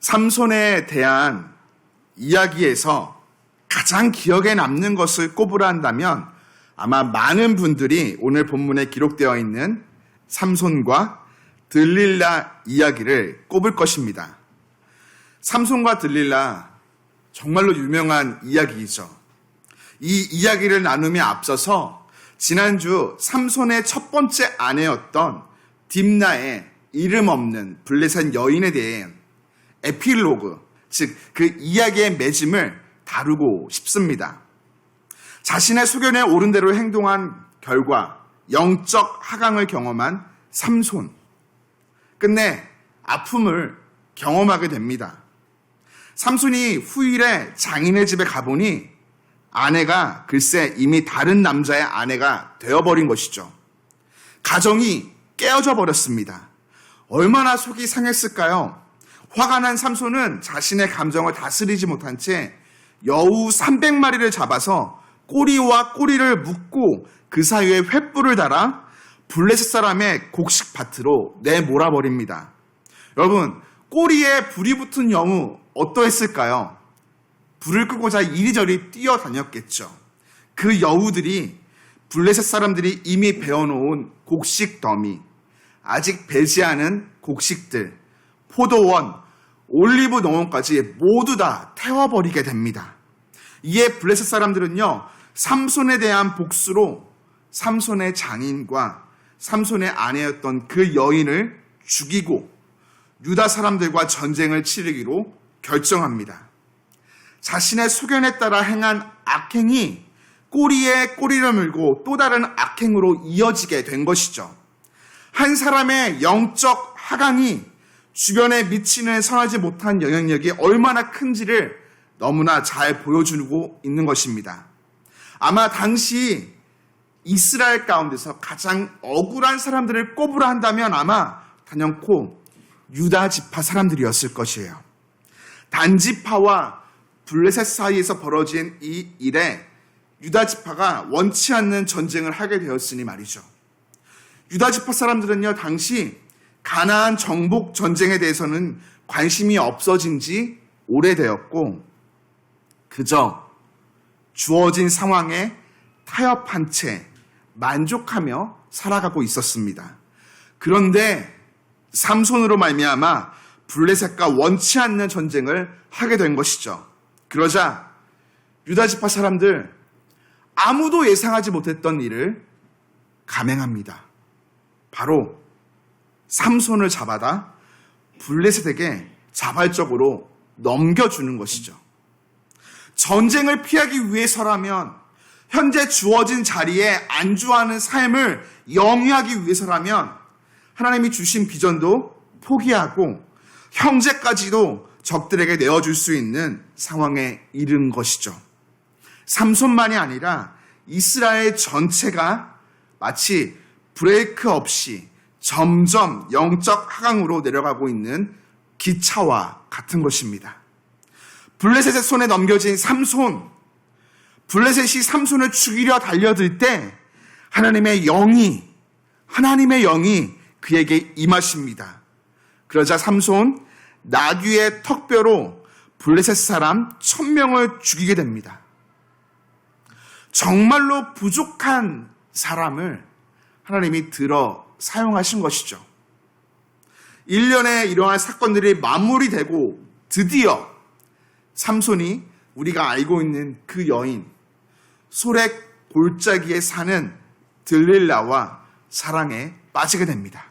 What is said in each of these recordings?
삼손에 대한 이야기에서 가장 기억에 남는 것을 꼽으라 한다면 아마 많은 분들이 오늘 본문에 기록되어 있는 삼손과 들릴라 이야기를 꼽을 것입니다. 삼손과 들릴라 정말로 유명한 이야기이죠. 이 이야기를 나눔에 앞서서 지난주 삼손의 첫 번째 아내였던 딥나의 이름 없는 블레셋 여인에 대해 에필로그, 즉 그 이야기의 맺음을 다루고 싶습니다. 자신의 소견에 옳은 대로 행동한 결과 영적 하강을 경험한 삼손. 끝내 아픔을 경험하게 됩니다. 삼손이 후일에 장인의 집에 가보니 아내가 글쎄 이미 다른 남자의 아내가 되어버린 것이죠. 가정이 깨어져 버렸습니다. 얼마나 속이 상했을까요? 화가 난 삼손은 자신의 감정을 다스리지 못한 채 여우 300마리를 잡아서 꼬리와 꼬리를 묶고 그 사이에 횃불을 달아 블레셋 사람의 곡식 밭으로 내몰아버립니다. 여러분, 꼬리에 불이 붙은 여우 어떠했을까요? 불을 끄고자 이리저리 뛰어다녔겠죠. 그 여우들이 블레셋 사람들이 이미 베어놓은 곡식 더미, 아직 배지 않은 곡식들, 포도원, 올리브 농원까지 모두 다 태워버리게 됩니다. 이에 블레셋 사람들은요, 삼손에 대한 복수로 삼손의 장인과 삼손의 아내였던 그 여인을 죽이고 유다 사람들과 전쟁을 치르기로 결정합니다. 자신의 소견에 따라 행한 악행이 꼬리에 꼬리를 물고 또 다른 악행으로 이어지게 된 것이죠. 한 사람의 영적 하강이 주변에 미치는 선하지 못한 영향력이 얼마나 큰지를 너무나 잘 보여주고 있는 것입니다. 아마 당시 이스라엘 가운데서 가장 억울한 사람들을 꼽으라 한다면 아마 단연코 유다 지파 사람들이었을 것이에요. 단지파와 블레셋 사이에서 벌어진 이 일에 유다 지파가 원치 않는 전쟁을 하게 되었으니 말이죠. 유다 지파 사람들은요 당시 가나안 정복 전쟁에 대해서는 관심이 없어진 지 오래되었고 그저 주어진 상황에 타협한 채 만족하며 살아가고 있었습니다. 그런데 삼손으로 말미암아 블레셋과 원치 않는 전쟁을 하게 된 것이죠. 그러자 유다 지파 사람들 아무도 예상하지 못했던 일을 감행합니다. 바로 삼손을 잡아다 블레셋에게 자발적으로 넘겨주는 것이죠. 전쟁을 피하기 위해서라면 현재 주어진 자리에 안주하는 삶을 영위하기 위해서라면 하나님이 주신 비전도 포기하고 형제까지도 적들에게 내어줄 수 있는 상황에 이른 것이죠. 삼손만이 아니라 이스라엘 전체가 마치 브레이크 없이 점점 영적 하강으로 내려가고 있는 기차와 같은 것입니다. 블레셋의 손에 넘겨진 삼손, 블레셋이 삼손을 죽이려 달려들 때 하나님의 영이, 하나님의 영이 그에게 임하십니다. 그러자 삼손, 나귀의 턱뼈로 블레셋 사람 천명을 죽이게 됩니다. 정말로 부족한 사람을 하나님이 들어 사용하신 것이죠. 1년에 이러한 사건들이 마무리되고 드디어 삼손이 우리가 알고 있는 그 여인, 소렉 골짜기에 사는 들릴라와 사랑에 빠지게 됩니다.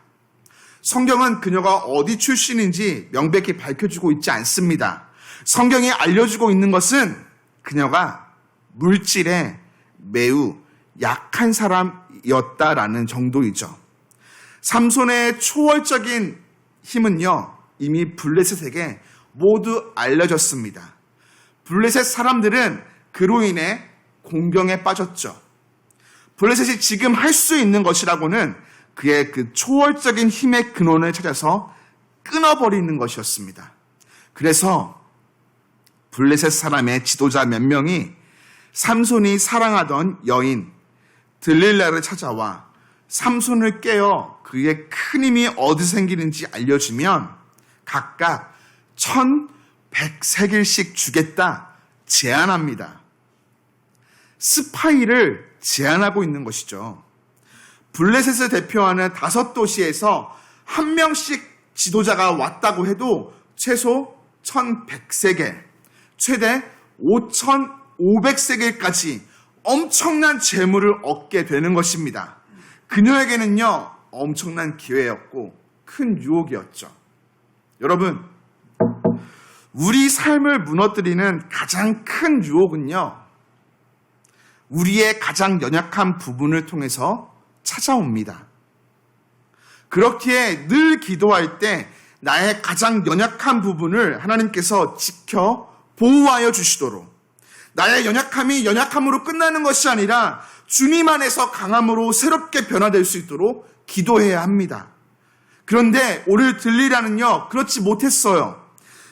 성경은 그녀가 어디 출신인지 명백히 밝혀주고 있지 않습니다. 성경이 알려주고 있는 것은 그녀가 물질에 매우 약한 사람이었다라는 정도이죠. 삼손의 초월적인 힘은요, 이미 블레셋에게 모두 알려졌습니다. 블레셋 사람들은 그로 인해 공경에 빠졌죠. 블레셋이 지금 할 수 있는 것이라고는 그의 그 초월적인 힘의 근원을 찾아서 끊어버리는 것이었습니다. 그래서 블레셋 사람의 지도자 몇 명이 삼손이 사랑하던 여인 들릴라를 찾아와 삼손을 깨어 그의 큰 힘이 어디서 생기는지 알려주면 각각 1100세겔씩 주겠다 제안합니다. 스파이를 제안하고 있는 것이죠. 블레셋을 대표하는 다섯 도시에서 한 명씩 지도자가 왔다고 해도 최소 1100세겔, 최대 5500세겔까지 엄청난 재물을 얻게 되는 것입니다. 그녀에게는요, 엄청난 기회였고 큰 유혹이었죠. 여러분, 우리 삶을 무너뜨리는 가장 큰 유혹은요, 우리의 가장 연약한 부분을 통해서 찾아옵니다. 그렇기에 늘 기도할 때 나의 가장 연약한 부분을 하나님께서 지켜 보호하여 주시도록 나의 연약함이 연약함으로 끝나는 것이 아니라 주님 안에서 강함으로 새롭게 변화될 수 있도록 기도해야 합니다. 그런데 오늘 들리라는요, 그렇지 못했어요.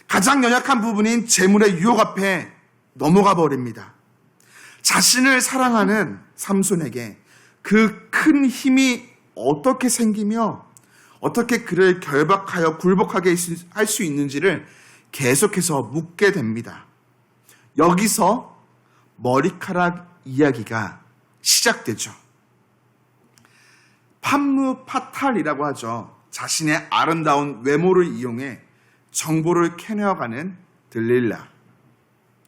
가장 연약한 부분인 재물의 유혹 앞에 넘어가 버립니다. 자신을 사랑하는 삼손에게 그 큰 힘이 어떻게 생기며 어떻게 그를 결박하여 굴복하게 할 수 있는지를 계속해서 묻게 됩니다. 여기서 머리카락 이야기가 시작되죠. 판무 파탈이라고 하죠. 자신의 아름다운 외모를 이용해 정보를 캐내어가는 들릴라.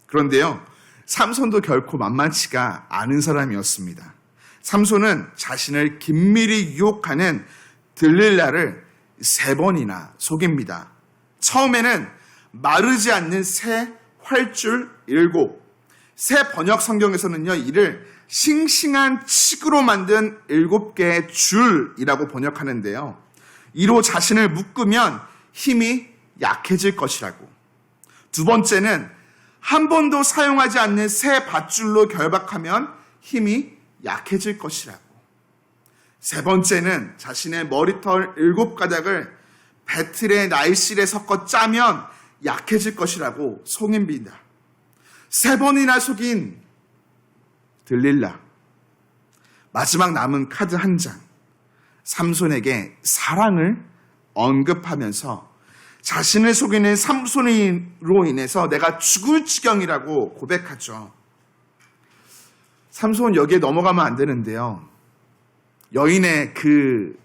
그런데요, 삼손도 결코 만만치가 않은 사람이었습니다. 삼손은 자신을 긴밀히 유혹하는 들릴라를 세 번이나 속입니다. 처음에는 마르지 않는 새 활줄 일곱. 새 번역 성경에서는요, 이를 싱싱한 칡으로 만든 일곱 개의 줄이라고 번역하는데요. 이로 자신을 묶으면 힘이 약해질 것이라고. 두 번째는 한 번도 사용하지 않는 새 밧줄로 결박하면 힘이 약해질 것이라고. 세 번째는 자신의 머리털 일곱 가닥을 배틀의 날실에 섞어 짜면 약해질 것이라고 송입니다. 세 번이나 속인 들릴라. 마지막 남은 카드 한 장. 삼손에게 사랑을 언급하면서 자신을 속이는 삼손으로 인해서 내가 죽을 지경이라고 고백하죠. 삼손 여기에 넘어가면 안 되는데요. 여인의 그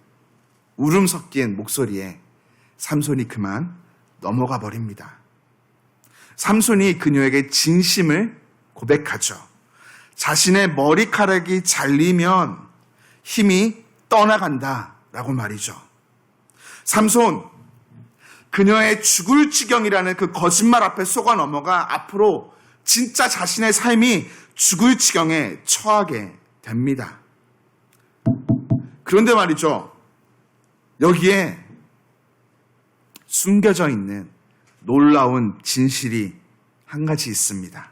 울음 섞인 목소리에 삼손이 그만 넘어가 버립니다. 삼손이 그녀에게 진심을 고백하죠. 자신의 머리카락이 잘리면 힘이 떠나간다 라고 말이죠. 삼손, 그녀의 죽을 지경이라는 그 거짓말 앞에 속아 넘어가 앞으로 진짜 자신의 삶이 죽을 지경에 처하게 됩니다. 그런데 말이죠. 여기에 숨겨져 있는 놀라운 진실이 한 가지 있습니다.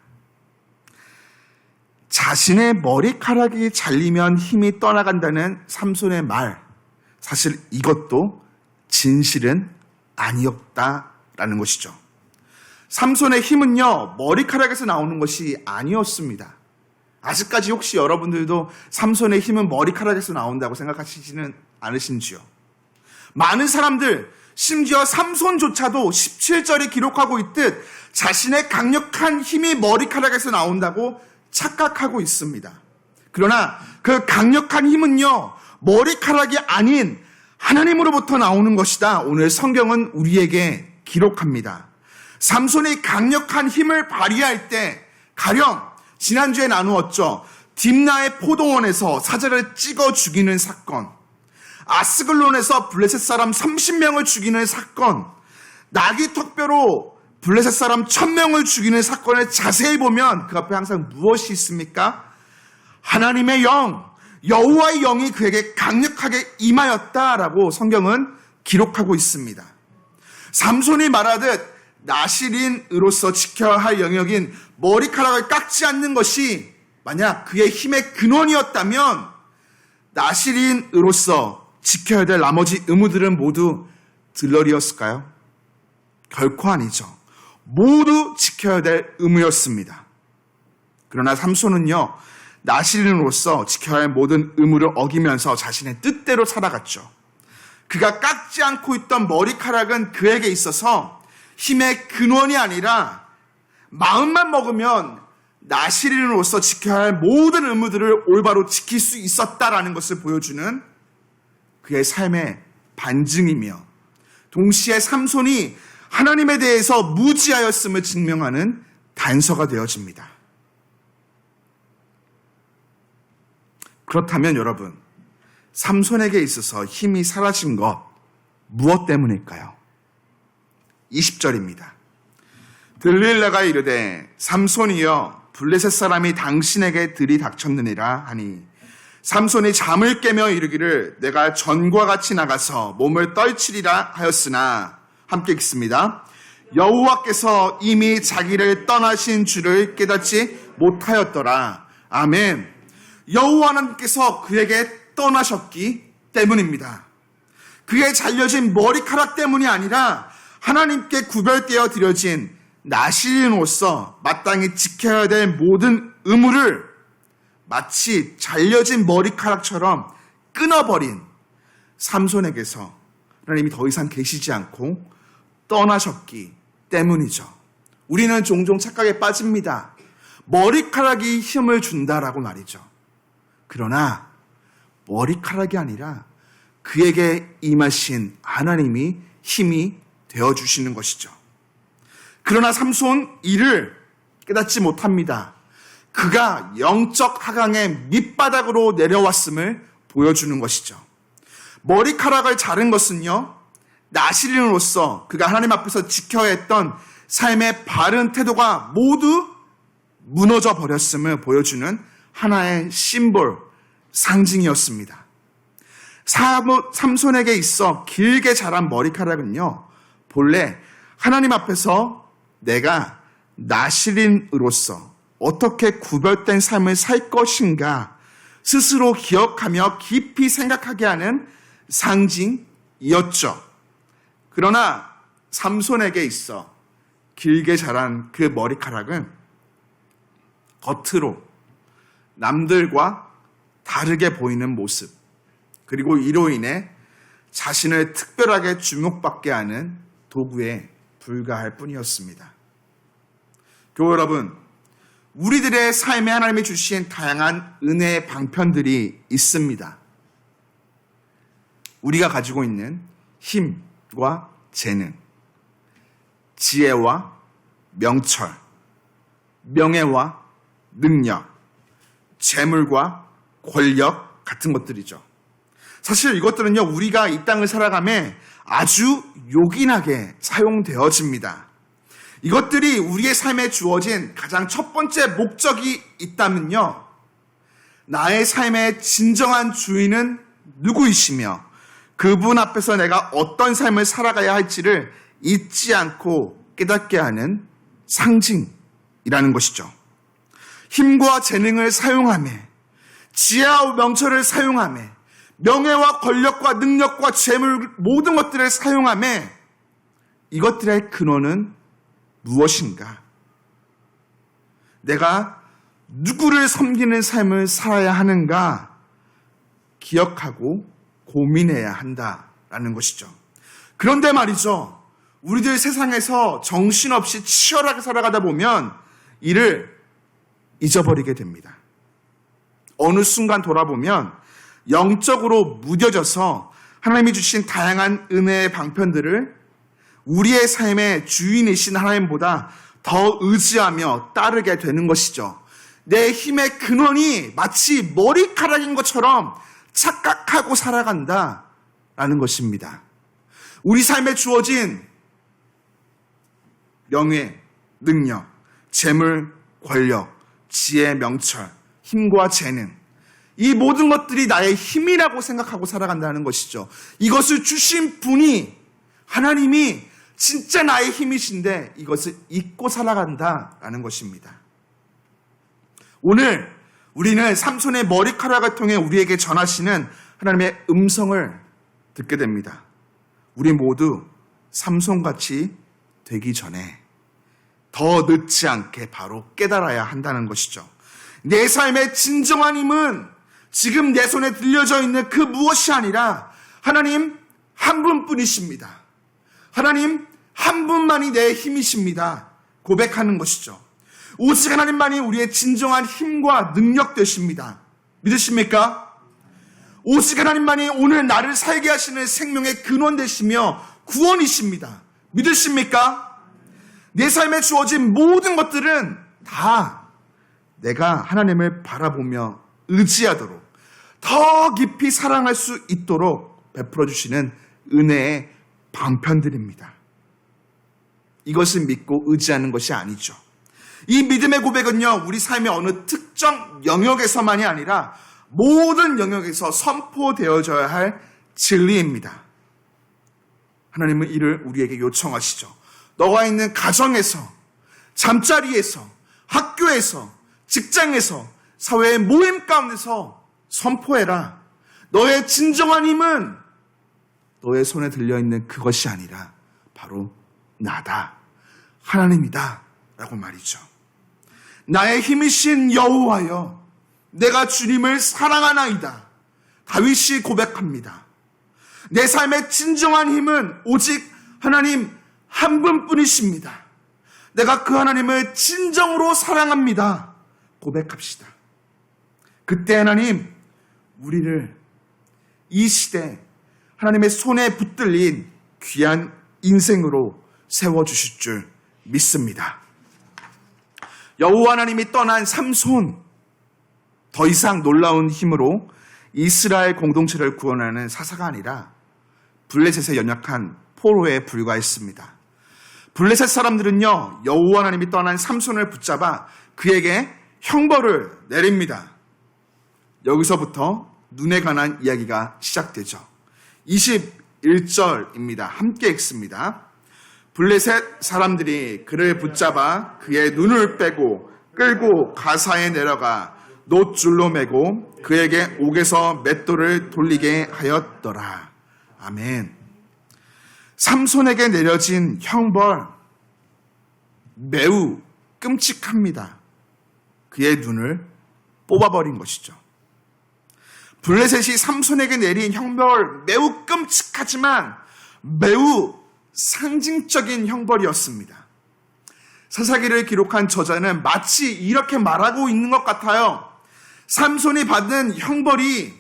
자신의 머리카락이 잘리면 힘이 떠나간다는 삼손의 말. 사실 이것도 진실은 아니었다라는 것이죠. 삼손의 힘은요, 머리카락에서 나오는 것이 아니었습니다. 아직까지 혹시 여러분들도 삼손의 힘은 머리카락에서 나온다고 생각하시지는 않으신지요? 많은 사람들, 심지어 삼손조차도 17절에 기록하고 있듯 자신의 강력한 힘이 머리카락에서 나온다고 착각하고 있습니다. 그러나 그 강력한 힘은요, 머리카락이 아닌 하나님으로부터 나오는 것이다. 오늘 성경은 우리에게 기록합니다. 삼손이 강력한 힘을 발휘할 때 가령 지난주에 나누었죠. 딥나의 포도원에서 사자를 찍어 죽이는 사건. 아스글론에서 블레셋 사람 30명을 죽이는 사건. 나귀 턱뼈로 블레셋 사람 1000명을 죽이는 사건을 자세히 보면 그 앞에 항상 무엇이 있습니까? 하나님의 영, 여호와의 영이 그에게 강력하게 임하였다라고 성경은 기록하고 있습니다. 삼손이 말하듯 나시린으로서 지켜야 할 영역인 머리카락을 깎지 않는 것이 만약 그의 힘의 근원이었다면 나시린으로서 지켜야 될 나머지 의무들은 모두 들러리였을까요? 결코 아니죠. 모두 지켜야 될 의무였습니다. 그러나 삼손은요, 나시린으로서 지켜야 할 모든 의무를 어기면서 자신의 뜻대로 살아갔죠. 그가 깎지 않고 있던 머리카락은 그에게 있어서 힘의 근원이 아니라 마음만 먹으면 나시린으로서 지켜야 할 모든 의무들을 올바로 지킬 수 있었다라는 것을 보여주는 그의 삶의 반증이며 동시에 삼손이 하나님에 대해서 무지하였음을 증명하는 단서가 되어집니다. 그렇다면 여러분, 삼손에게 있어서 힘이 사라진 것 무엇 때문일까요? 20절입니다. 들릴라가 이르되 삼손이여 블레셋 사람이 당신에게 들이닥쳤느니라 하니 삼손이 잠을 깨며 이르기를 내가 전과 같이 나가서 몸을 떨치리라 하였으나 함께 읽습니다. 여호와께서 이미 자기를 떠나신 줄을 깨닫지 못하였더라. 아멘. 여호와님께서 그에게 떠나셨기 때문입니다. 그의 잘려진 머리카락 때문이 아니라 하나님께 구별되어 드려진 나시린으로서 마땅히 지켜야 될 모든 의무를 마치 잘려진 머리카락처럼 끊어버린 삼손에게서 하나님이 더 이상 계시지 않고 떠나셨기 때문이죠. 우리는 종종 착각에 빠집니다. 머리카락이 힘을 준다라고 말이죠. 그러나 머리카락이 아니라 그에게 임하신 하나님이 힘이 되어 주시는 것이죠. 그러나 삼손 이를 깨닫지 못합니다. 그가 영적 하강의 밑바닥으로 내려왔음을 보여주는 것이죠. 머리카락을 자른 것은요, 나시린으로서 그가 하나님 앞에서 지켜야 했던 삶의 바른 태도가 모두 무너져 버렸음을 보여주는 하나의 심볼, 상징이었습니다. 삼손에게 있어 길게 자란 머리카락은요, 본래 하나님 앞에서 내가 나시린으로서 어떻게 구별된 삶을 살 것인가 스스로 기억하며 깊이 생각하게 하는 상징이었죠. 그러나 삼손에게 있어 길게 자란 그 머리카락은 겉으로 남들과 다르게 보이는 모습, 그리고 이로 인해 자신을 특별하게 주목받게 하는 도구에 불과할 뿐이었습니다. 교회 여러분, 우리들의 삶에 하나님이 주신 다양한 은혜의 방편들이 있습니다. 우리가 가지고 있는 힘과 재능, 지혜와 명철, 명예와 능력, 재물과 권력 같은 것들이죠. 사실 이것들은요, 우리가 이 땅을 살아감에 아주 요긴하게 사용되어집니다. 이것들이 우리의 삶에 주어진 가장 첫 번째 목적이 있다면요. 나의 삶의 진정한 주인은 누구이시며 그분 앞에서 내가 어떤 삶을 살아가야 할지를 잊지 않고 깨닫게 하는 상징이라는 것이죠. 힘과 재능을 사용하며 지혜와 명철을 사용하며 명예와 권력과 능력과 재물 모든 것들을 사용하며 이것들의 근원은 무엇인가? 내가 누구를 섬기는 삶을 살아야 하는가 기억하고 고민해야 한다라는 것이죠. 그런데 말이죠. 우리들 세상에서 정신없이 치열하게 살아가다 보면 이를 잊어버리게 됩니다. 어느 순간 돌아보면 영적으로 무뎌져서 하나님이 주신 다양한 은혜의 방편들을 우리의 삶의 주인이신 하나님보다 더 의지하며 따르게 되는 것이죠. 내 힘의 근원이 마치 머리카락인 것처럼 착각하고 살아간다. 라는 것입니다. 우리 삶에 주어진 명예, 능력, 재물, 권력, 지혜, 명철, 힘과 재능. 이 모든 것들이 나의 힘이라고 생각하고 살아간다는 것이죠. 이것을 주신 분이 하나님이 진짜 나의 힘이신데 이것을 잊고 살아간다라는 것입니다. 오늘 우리는 삼손의 머리카락을 통해 우리에게 전하시는 하나님의 음성을 듣게 됩니다. 우리 모두 삼손같이 되기 전에 더 늦지 않게 바로 깨달아야 한다는 것이죠. 내 삶의 진정한 힘은 지금 내 손에 들려져 있는 그 무엇이 아니라 하나님 한 분뿐이십니다. 하나님 한 분만이 내 힘이십니다. 고백하는 것이죠. 오직 하나님만이 우리의 진정한 힘과 능력 되십니다. 믿으십니까? 오직 하나님만이 오늘 나를 살게 하시는 생명의 근원 되시며 구원이십니다. 믿으십니까? 내 삶에 주어진 모든 것들은 다 내가 하나님을 바라보며 의지하도록 더 깊이 사랑할 수 있도록 베풀어 주시는 은혜의 방편들입니다. 이것을 믿고 의지하는 것이 아니죠. 이 믿음의 고백은요, 우리 삶의 어느 특정 영역에서만이 아니라 모든 영역에서 선포되어져야 할 진리입니다. 하나님은 이를 우리에게 요청하시죠. 너가 있는 가정에서, 잠자리에서, 학교에서, 직장에서, 사회의 모임 가운데서 선포해라. 너의 진정한 힘은 너의 손에 들려있는 그것이 아니라 바로 나다. 하나님이다. 라고 말이죠. 나의 힘이신 여호와여, 내가 주님을 사랑하나이다. 다윗이 고백합니다. 내 삶의 진정한 힘은 오직 하나님 한 분뿐이십니다. 내가 그 하나님을 진정으로 사랑합니다. 고백합시다. 그때 하나님, 우리를 이 시대 하나님의 손에 붙들린 귀한 인생으로 세워주실 줄 믿습니다. 여호와 하나님이 떠난 삼손, 더 이상 놀라운 힘으로 이스라엘 공동체를 구원하는 사사가 아니라 블레셋에 연약한 포로에 불과했습니다. 블레셋 사람들은요 여호와 하나님이 떠난 삼손을 붙잡아 그에게 형벌을 내립니다. 여기서부터 눈에 관한 이야기가 시작되죠. 21절입니다. 함께 읽습니다. 블레셋 사람들이 그를 붙잡아 그의 눈을 빼고 끌고 가사에 내려가 놋줄로 매고 그에게 옥에서 맷돌을 돌리게 하였더라. 아멘. 삼손에게 내려진 형벌 매우 끔찍합니다. 그의 눈을 뽑아버린 것이죠. 블레셋이 삼손에게 내린 형벌 매우 끔찍하지만 매우 상징적인 형벌이었습니다. 사사기를 기록한 저자는 마치 이렇게 말하고 있는 것 같아요. 삼손이 받은 형벌이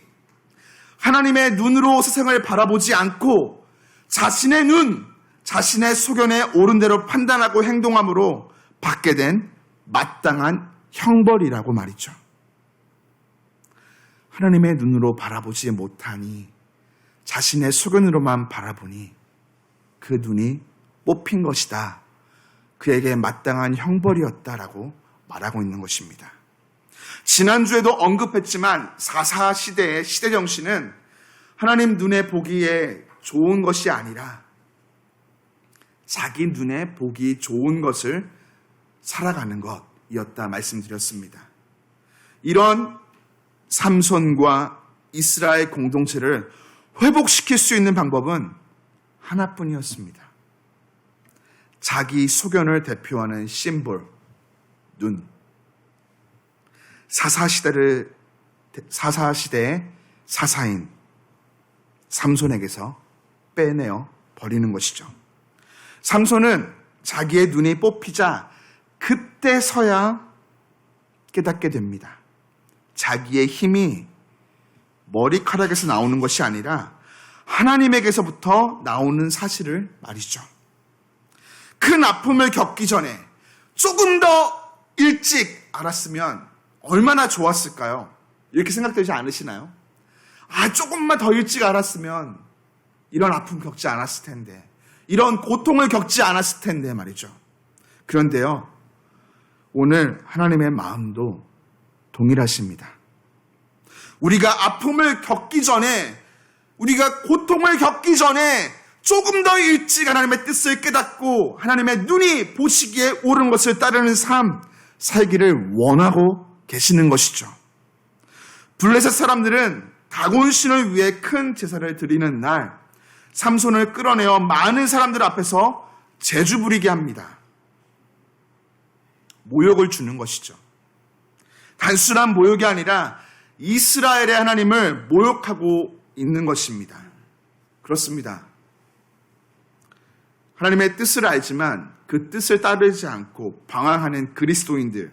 하나님의 눈으로 세상을 바라보지 않고 자신의 눈, 자신의 소견에 옳은 대로 판단하고 행동함으로 받게 된 마땅한 형벌이라고 말이죠. 하나님의 눈으로 바라보지 못하니 자신의 소견으로만 바라보니 그 눈이 뽑힌 것이다. 그에게 마땅한 형벌이었다라고 말하고 있는 것입니다. 지난주에도 언급했지만 사사 시대의 시대 정신은 하나님 눈에 보기에 좋은 것이 아니라 자기 눈에 보기 좋은 것을 살아가는 것이었다 말씀드렸습니다. 이런 삼손과 이스라엘 공동체를 회복시킬 수 있는 방법은 하나뿐이었습니다. 자기 소견을 대표하는 심볼, 눈. 사사시대를, 사사시대의 사사인 삼손에게서 빼내어 버리는 것이죠. 삼손은 자기의 눈이 뽑히자 그때서야 깨닫게 됩니다. 자기의 힘이 머리카락에서 나오는 것이 아니라 하나님에게서부터 나오는 사실을 말이죠. 큰 아픔을 겪기 전에 조금 더 일찍 알았으면 얼마나 좋았을까요? 이렇게 생각되지 않으시나요? 아, 조금만 더 일찍 알았으면 이런 아픔 겪지 않았을 텐데, 이런 고통을 겪지 않았을 텐데 말이죠. 그런데요, 오늘 하나님의 마음도 동일하십니다. 우리가 아픔을 겪기 전에 우리가 고통을 겪기 전에 조금 더 일찍 하나님의 뜻을 깨닫고 하나님의 눈이 보시기에 옳은 것을 따르는 삶 살기를 원하고 계시는 것이죠. 블레셋 사람들은 다곤 신을 위해 큰 제사를 드리는 날 삼손을 끌어내어 많은 사람들 앞에서 제주 부리게 합니다. 모욕을 주는 것이죠. 단순한 모욕이 아니라 이스라엘의 하나님을 모욕하고 있는 것입니다. 그렇습니다. 하나님의 뜻을 알지만 그 뜻을 따르지 않고 방황하는 그리스도인들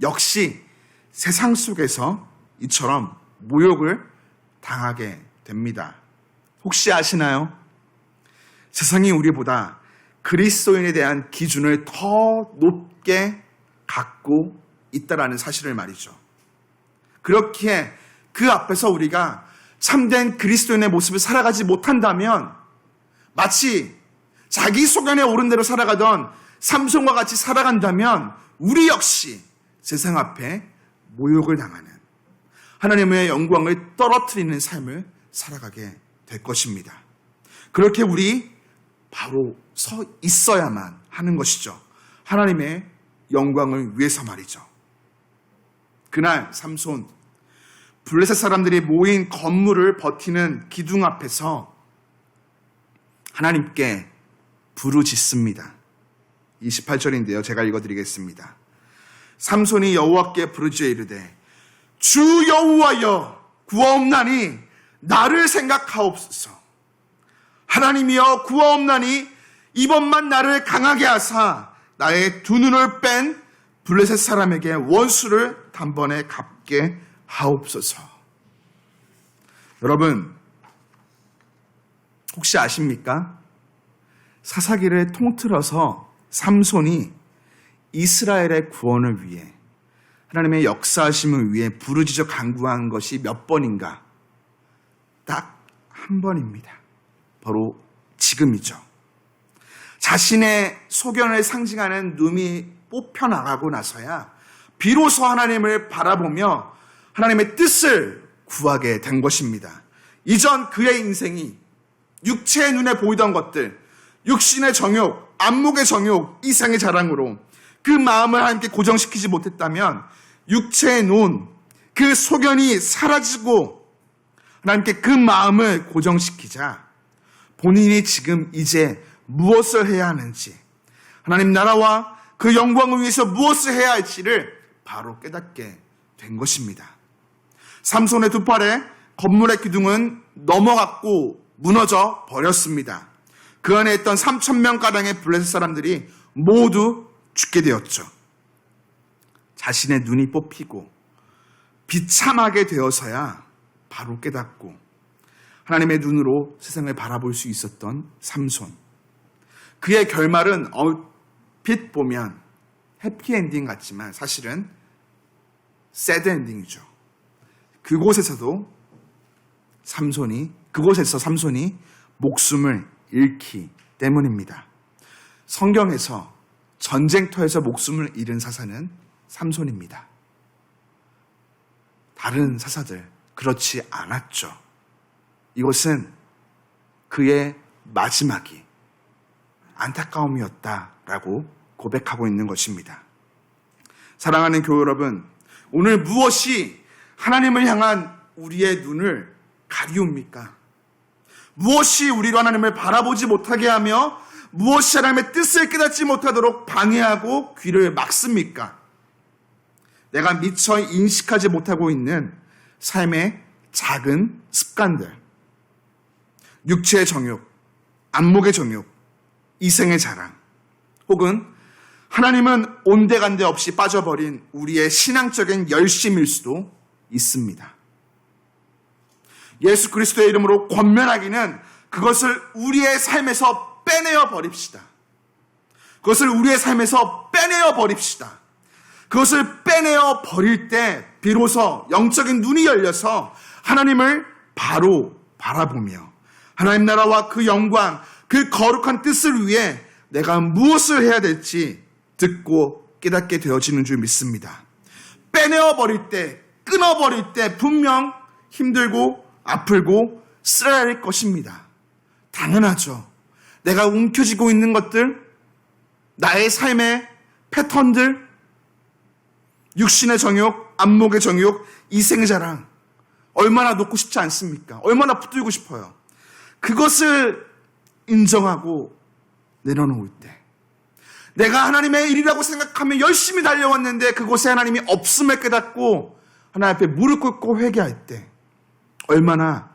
역시 세상 속에서 이처럼 모욕을 당하게 됩니다. 혹시 아시나요? 세상이 우리보다 그리스도인에 대한 기준을 더 높게 갖고 있다라는 사실을 말이죠. 그렇기에 그 앞에서 우리가 참된 그리스도인의 모습을 살아가지 못한다면 마치 자기 소견에 오른 대로 살아가던 삼손과 같이 살아간다면 우리 역시 세상 앞에 모욕을 당하는 하나님의 영광을 떨어뜨리는 삶을 살아가게 될 것입니다. 그렇게 우리 바로 서 있어야만 하는 것이죠. 하나님의 영광을 위해서 말이죠. 그날 삼손 블레셋 사람들이 모인 건물을 버티는 기둥 앞에서 하나님께 부르짖습니다. 28절인데요. 제가 읽어드리겠습니다. 삼손이 여호와께 부르짖어 이르되 주 여호와여 구하옵나니 나를 생각하옵소서. 하나님이여 구하옵나니 이번만 나를 강하게 하사 나의 두 눈을 뺀 블레셋 사람에게 원수를 단번에 갚게 하옵소서. 여러분 혹시 아십니까? 사사기를 통틀어서 삼손이 이스라엘의 구원을 위해 하나님의 역사하심을 위해 부르짖어 간구한 것이 몇 번인가? 딱 한 번입니다. 바로 지금이죠. 자신의 소견을 상징하는 눈이 뽑혀 나가고 나서야 비로소 하나님을 바라보며 하나님의 뜻을 구하게 된 것입니다. 이전 그의 인생이 육체의 눈에 보이던 것들, 육신의 정욕, 안목의 정욕, 이상의 자랑으로 그 마음을 하나님께 고정시키지 못했다면 육체의 눈, 그 소견이 사라지고 하나님께 그 마음을 고정시키자 본인이 지금 이제 무엇을 해야 하는지 하나님 나라와 그 영광을 위해서 무엇을 해야 할지를 바로 깨닫게 된 것입니다. 삼손의 두 팔에 건물의 기둥은 넘어갔고 무너져 버렸습니다. 그 안에 있던 3천 명 가량의 블레셋 사람들이 모두 죽게 되었죠. 자신의 눈이 뽑히고 비참하게 되어서야 바로 깨닫고 하나님의 눈으로 세상을 바라볼 수 있었던 삼손. 그의 결말은 얼핏 보면 해피엔딩 같지만 사실은 새드 엔딩이죠. 그곳에서도 삼손이 그곳에서 삼손이 목숨을 잃기 때문입니다. 성경에서 전쟁터에서 목숨을 잃은 사사는 삼손입니다. 다른 사사들 그렇지 않았죠. 이것은 그의 마지막이 안타까움이었다라고 고백하고 있는 것입니다. 사랑하는 교회 여러분, 오늘 무엇이 하나님을 향한 우리의 눈을 가리웁니까? 무엇이 우리로 하나님을 바라보지 못하게 하며 무엇이 하나님의 뜻을 깨닫지 못하도록 방해하고 귀를 막습니까? 내가 미처 인식하지 못하고 있는 삶의 작은 습관들, 육체의 정욕, 안목의 정욕, 이생의 자랑, 혹은 하나님은 온데간데 없이 빠져버린 우리의 신앙적인 열심일 수도 있습니다. 예수 그리스도의 이름으로 권면하기는 그것을 우리의 삶에서 빼내어 버립시다. 그것을 우리의 삶에서 빼내어 버립시다. 그것을 빼내어 버릴 때 비로소 영적인 눈이 열려서 하나님을 바로 바라보며 하나님 나라와 그 영광, 그 거룩한 뜻을 위해 내가 무엇을 해야 될지 듣고 깨닫게 되어지는 줄 믿습니다. 빼내어 버릴 때, 끊어 버릴 때 분명 힘들고 아플고 쓰라릴 것입니다. 당연하죠. 내가 움켜쥐고 있는 것들, 나의 삶의 패턴들, 육신의 정욕, 안목의 정욕, 이생의 자랑. 얼마나 놓고 싶지 않습니까? 얼마나 붙들고 싶어요. 그것을 인정하고 내려놓을 때. 내가 하나님의 일이라고 생각하며 열심히 달려왔는데 그곳에 하나님이 없음을 깨닫고 하나님 앞에 무릎 꿇고 회개할 때 얼마나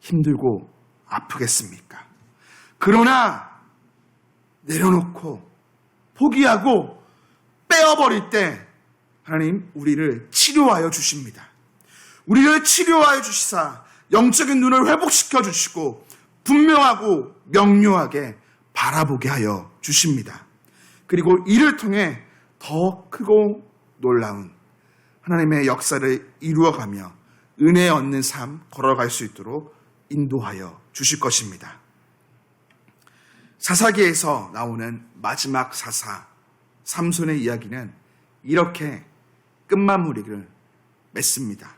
힘들고 아프겠습니까? 그러나 내려놓고 포기하고 빼어버릴 때 하나님 우리를 치료하여 주십니다. 우리를 치료하여 주시사 영적인 눈을 회복시켜 주시고 분명하고 명료하게 바라보게 하여 주십니다. 그리고 이를 통해 더 크고 놀라운 하나님의 역사를 이루어가며 은혜 얻는 삶 걸어갈 수 있도록 인도하여 주실 것입니다. 사사기에서 나오는 마지막 사사 삼손의 이야기는 이렇게 끝마무리를 맺습니다.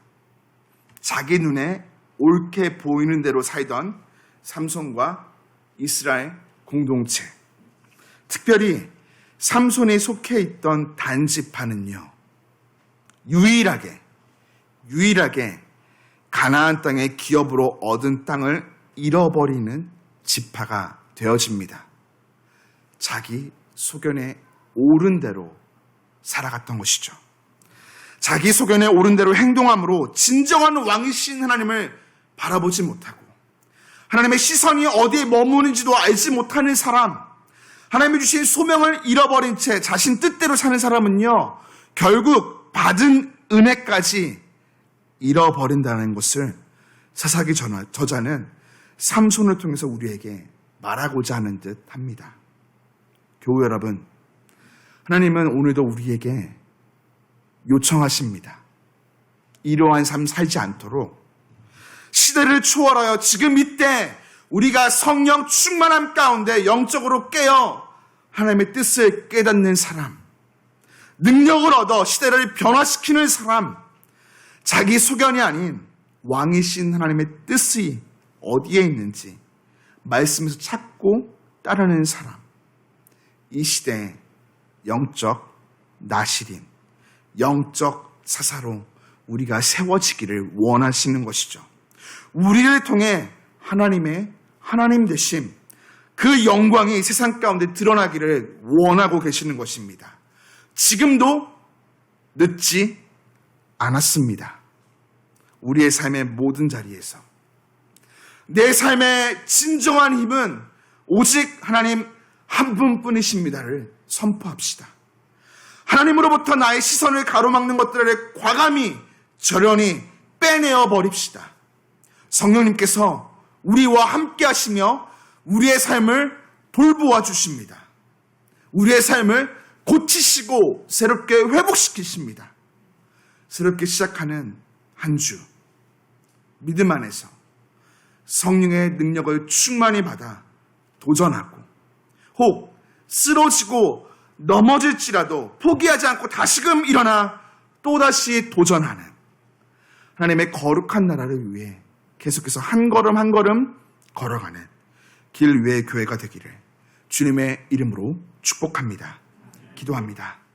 자기 눈에 옳게 보이는 대로 살던 삼손과 이스라엘 공동체, 특별히 삼손이 속해 있던 단지파는요, 유일하게, 유일하게 가나안 땅의 기업으로 얻은 땅을 잃어버리는 지파가 되어집니다. 자기 소견에 옳은 대로 살아갔던 것이죠. 자기 소견에 옳은 대로 행동함으로 진정한 왕이신 하나님을 바라보지 못하고 하나님의 시선이 어디에 머무는지도 알지 못하는 사람, 하나님이 주신 소명을 잃어버린 채 자신 뜻대로 사는 사람은요, 결국 받은 은혜까지 잃어버린다는 것을 사사기 저자는 삼손을 통해서 우리에게 말하고자 하는 듯 합니다. 교우 여러분, 하나님은 오늘도 우리에게 요청하십니다. 이러한 삶 살지 않도록 시대를 초월하여 지금 이때 우리가 성령 충만함 가운데 영적으로 깨어 하나님의 뜻을 깨닫는 사람, 능력을 얻어 시대를 변화시키는 사람, 자기 소견이 아닌 왕이신 하나님의 뜻이 어디에 있는지 말씀에서 찾고 따르는 사람. 이 시대에 영적 나시린, 영적 사사로 우리가 세워지기를 원하시는 것이죠. 우리를 통해 하나님의 하나님 되심, 그 영광이 세상 가운데 드러나기를 원하고 계시는 것입니다. 지금도 늦지 않았습니다. 우리의 삶의 모든 자리에서. 내 삶의 진정한 힘은 오직 하나님 한 분뿐이십니다를 선포합시다. 하나님으로부터 나의 시선을 가로막는 것들을 과감히 절연히 빼내어 버립시다. 성령님께서 우리와 함께 하시며 우리의 삶을 돌보아 주십니다. 우리의 삶을 고치시고 새롭게 회복시키십니다. 새롭게 시작하는 한 주, 믿음 안에서 성령의 능력을 충만히 받아 도전하고, 혹 쓰러지고 넘어질지라도 포기하지 않고 다시금 일어나 또다시 도전하는 하나님의 거룩한 나라를 위해 계속해서 한 걸음 한 걸음 걸어가는 길 위의 교회가 되기를 주님의 이름으로 축복합니다. 기도합니다.